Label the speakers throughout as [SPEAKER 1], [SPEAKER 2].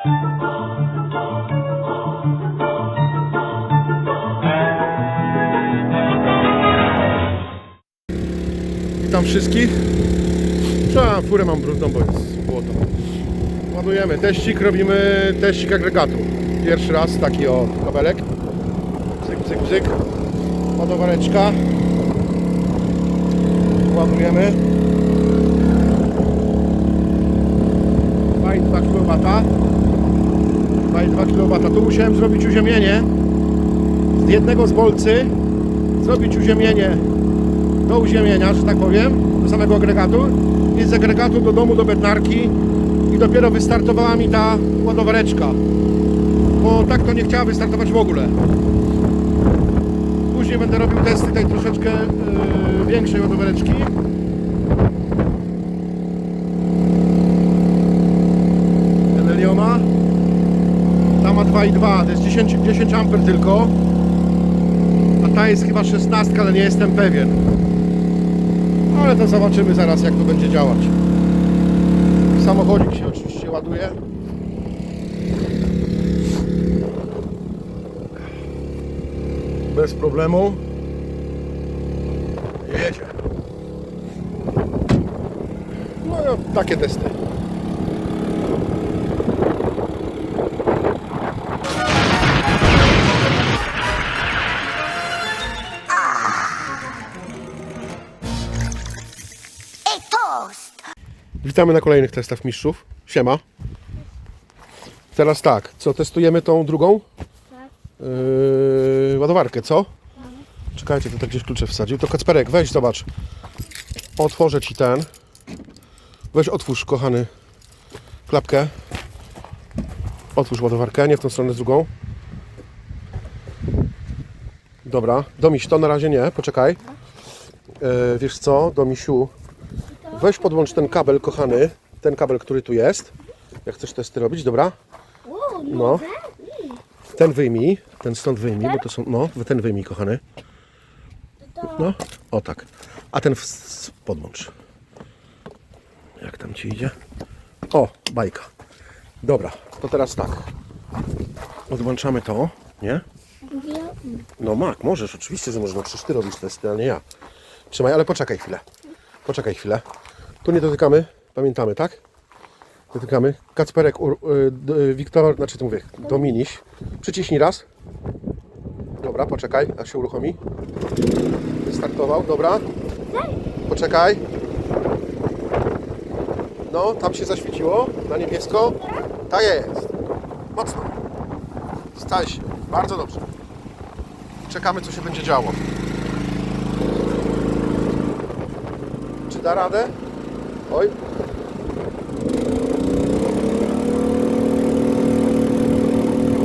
[SPEAKER 1] Witam wszystkich. Trzeba, furę mam brudną, bo jest błoto. Ładujemy teścik, robimy teścik agregatu. Pierwszy raz taki o kabelek. Bzyk, bzyk, bzyk. Ładowareczka. Ładujemy. 2,2 kW. 2,2 kW. Tu musiałem zrobić uziemienie. Z jednego z bolcy. Zrobić uziemienie do uziemienia, że tak powiem, do samego agregatu. I z agregatu do domu, do bednarki. I dopiero wystartowała mi ta ładowareczka. Bo tak to nie chciała wystartować w ogóle. Później będę robił testy tej troszeczkę yy, większej ładowareczki Eneliona ta ma 2,2 to jest 10, 10 A tylko a ta jest chyba 16, ale nie jestem pewien ale to zobaczymy zaraz jak to będzie działać. Samochodzik się oczywiście ładuje. Bez problemu. Jedzie. No takie testy. Witamy na kolejnych testach mistrzów. Siema. Teraz tak, co testujemy tą drugą? Yy, ładowarkę, co? Czekajcie, to tak gdzieś klucze wsadził. To Kacperek, weź zobacz. Otworzę ci ten. Weź otwórz, kochany, klapkę. Otwórz ładowarkę, nie w tą stronę, z drugą. Dobra, Domiś, to na razie nie, poczekaj. Yy, wiesz co, Domisiu, Weź podłącz ten kabel, kochany. Ten kabel, który tu jest. Jak chcesz testy robić, dobra? No. Ten wyjmij. Ten stąd wyjmij, bo to są. No, ten wyjmij, kochany. No, o tak. A ten w- podłącz. Jak tam ci idzie? O, bajka. Dobra, to teraz tak. Odłączamy to, nie? No Mak, możesz, oczywiście, że można. Przecież ty robisz testy, ale nie ja. Trzymaj, ale poczekaj chwilę. Poczekaj chwilę. Tu nie dotykamy, pamiętamy, tak? Dotykamy. Kacperek, Ur, y, y, Wiktor, znaczy to mówię, Dominiś. Przyciśnij raz. Dobra, poczekaj, aż się uruchomi. Wystartował, dobra. Poczekaj. No, tam się zaświeciło, na niebiesko. Tak jest. Mocno. Stań się. Bardzo dobrze. Czekamy, co się będzie działo. Czy da radę? Oj.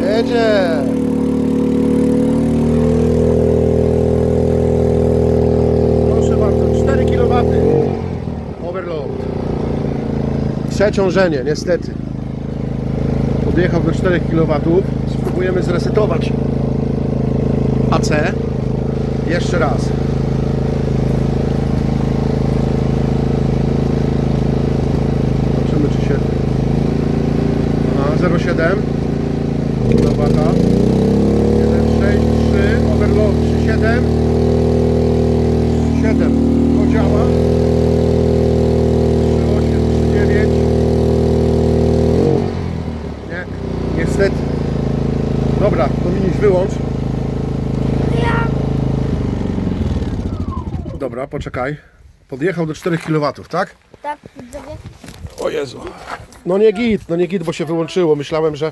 [SPEAKER 1] Jedzie. Proszę bardzo, 4 kW. Overload. Przeciążenie, niestety. Podjechał do 4 kW. Spróbujemy zresetować AC. Jeszcze raz. Zobaczymy czy się... A, 0,7 kilowata 1,6,3 overload. 3,7 7 to działa. 3,8 3,9 Nie, niestety. Dobra, Dominiś wyłącz. Dobra, poczekaj. Podjechał do 4 kW, tak?
[SPEAKER 2] Tak, widzowie.
[SPEAKER 1] O Jezu. No nie git, no nie git, bo się wyłączyło. Myślałem, że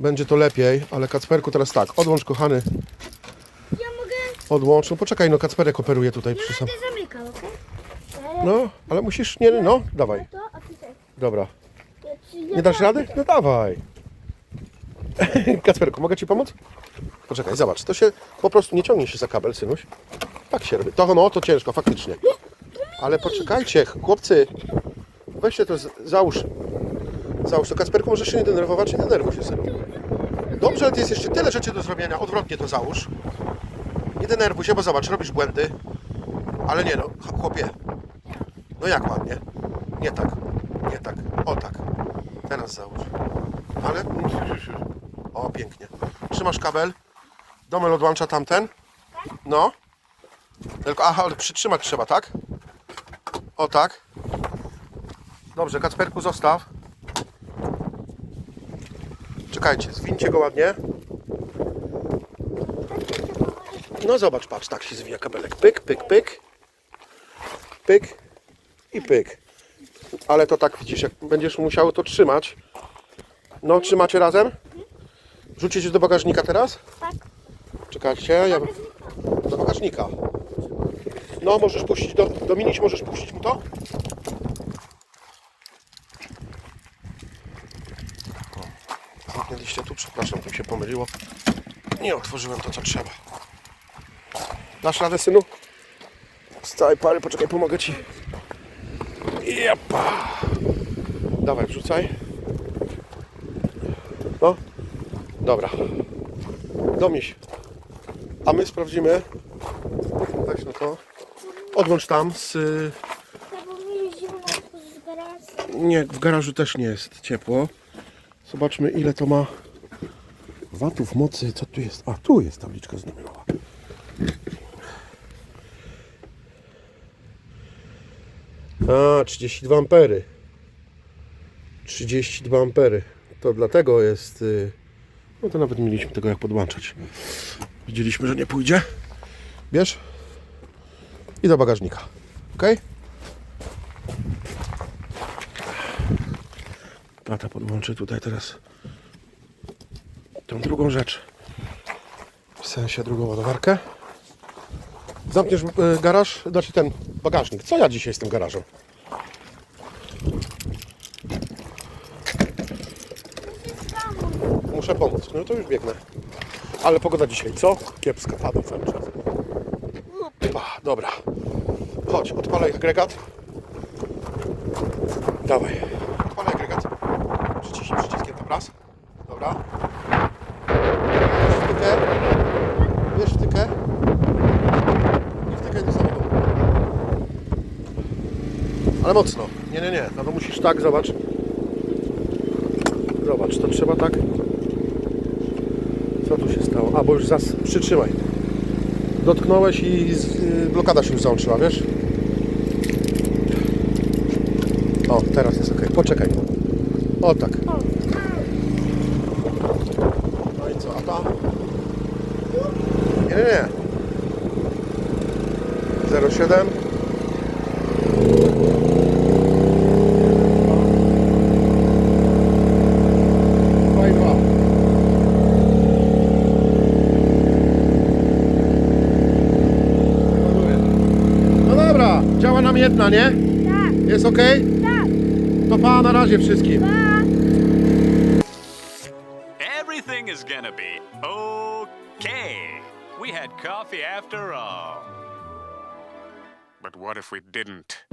[SPEAKER 1] będzie to lepiej, ale Kacperku teraz tak, odłącz kochany,
[SPEAKER 2] Ja mogę...
[SPEAKER 1] odłącz. No poczekaj, no Kacperek operuje tutaj przy sam.
[SPEAKER 2] Będę zamykał, okej?
[SPEAKER 1] No, ale musisz, nie, no, dawaj.
[SPEAKER 2] To, a tutaj.
[SPEAKER 1] Dobra.
[SPEAKER 2] Ja
[SPEAKER 1] Nie dasz rady? No dawaj. Kacperku, mogę Ci pomóc? Poczekaj, zobacz, to się po prostu nie ciągnie się za kabel, synuś. Tak się robi. To no, to ciężko, faktycznie. Ale poczekajcie, chłopcy. Weźcie to, z- załóż. Załóż to, Kacperku, możesz się nie denerwować, nie denerwuj się, synu. Dobrze, ale to jest jeszcze tyle rzeczy do zrobienia. Odwrotnie to załóż. Nie denerwuj się, bo zobacz, robisz błędy. Ale nie no, ch- chłopie. No jak ładnie. Nie tak, nie tak, o tak. Teraz załóż. Ale pięknie. Trzymasz kabel. Domel odłącza tamten. No. Tylko, aha, ale przytrzymać trzeba, tak? O tak. Dobrze, Kacperku zostaw. Czekajcie, zwincie go ładnie. No zobacz, patrz, tak się zwija kabelek. Pyk, pyk, pyk. Pyk i pyk. Ale to tak widzisz, jak będziesz musiał to trzymać. No, trzymacie razem? Rzucicie do bagażnika teraz?
[SPEAKER 2] Tak.
[SPEAKER 1] Czekajcie, ja... Do bagażnika. No, możesz puścić, do, Dominiś, możesz puścić mu to? O, Tu, przepraszam, mi się pomyliło. Nie otworzyłem to, co trzeba. Dasz radę, synu? Z całej pary, poczekaj, pomogę ci. Jepa. Dawaj, wrzucaj. No. Dobra. Domiś. A my sprawdzimy. Weź no to. Odłącz tam z... Nie, w garażu też nie jest ciepło. Zobaczmy ile to ma watów mocy. Co tu jest? A, tu jest tabliczka znamionowa. A, 32 ampery. 32 ampery. To dlatego jest... y, No to nawet mieliśmy tego jak podłączać. Widzieliśmy, że nie pójdzie. Bierz. I do bagażnika. Ok? Tata podłączy tutaj teraz tą drugą rzecz. W sensie drugą ładowarkę. Zamkniesz y, garaż, znaczy ten bagażnik. Co ja dzisiaj z tym garażem? Muszę pomóc. No to już biegnę. Ale pogoda dzisiaj co? Kiepska, pada cały czas. Dobra. Chodź, odpalaj agregat. Dawaj. Odpalaj agregat. Przyciśnij przyciskiem tam raz. Dobra. Bierz wtykę. Bierz wtykę. I wtykaj do samochodu. Ale mocno. Nie, nie, nie. No to musisz tak, zobacz. Zobacz, to trzeba tak. Co tu się stało? A, bo już zas... Przytrzymaj. Dotknąłeś i z... y, blokada się już załączyła, wiesz? O, teraz jest ok. Poczekaj. O tak. No i co, a ta? Nie, nie, nie. 07. Dwa i dwa. Ładuję. No dobra, nam jedna, nie?
[SPEAKER 2] Tak,
[SPEAKER 1] Jest ok?
[SPEAKER 2] tak.
[SPEAKER 1] To pa na razie wszystkim.
[SPEAKER 2] Pa.
[SPEAKER 3] Everything is gonna be okay. We had coffee after all. But what if we didn't?